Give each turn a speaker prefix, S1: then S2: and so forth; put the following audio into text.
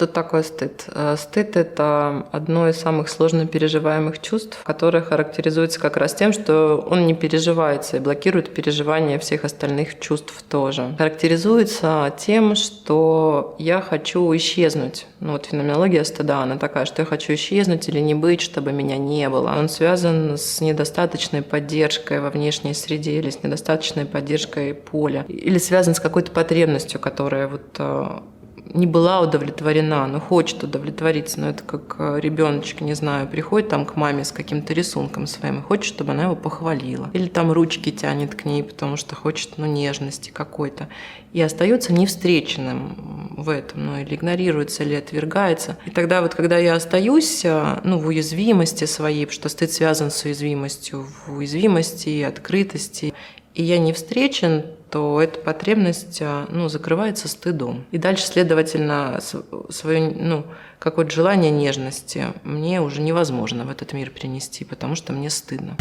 S1: что такое стыд? Э, Стыд – это одно из самых сложно переживаемых чувств, которое характеризуется как раз тем, что он не переживается и блокирует переживания всех остальных чувств тоже. Характеризуется тем, что я хочу исчезнуть. Ну вот феноменология стыда, она такая, что я хочу исчезнуть или не быть, чтобы меня не было. Он связан с недостаточной поддержкой во внешней среде или с недостаточной поддержкой поля. Или связан с какой-то потребностью, которая вот э, не была удовлетворена, но хочет удовлетвориться, но это как э, ребеночек, не знаю, приходит там к маме с каким-то рисунком своим и хочет, чтобы она его похвалила. Или там ручки тянет к ней, потому что хочет, ну, нежности какой-то. И остается невстреченным в этом, ну, или игнорируется, или отвергается. И тогда вот, когда я остаюсь, э, ну, в уязвимости своей, потому что стыд связан с уязвимостью, в уязвимости открытости, и я не встречен, то эта потребность а, ну, закрывается стыдом. И дальше, следовательно, свое ну, какое-то желание нежности мне уже невозможно в этот мир принести, потому что мне стыдно.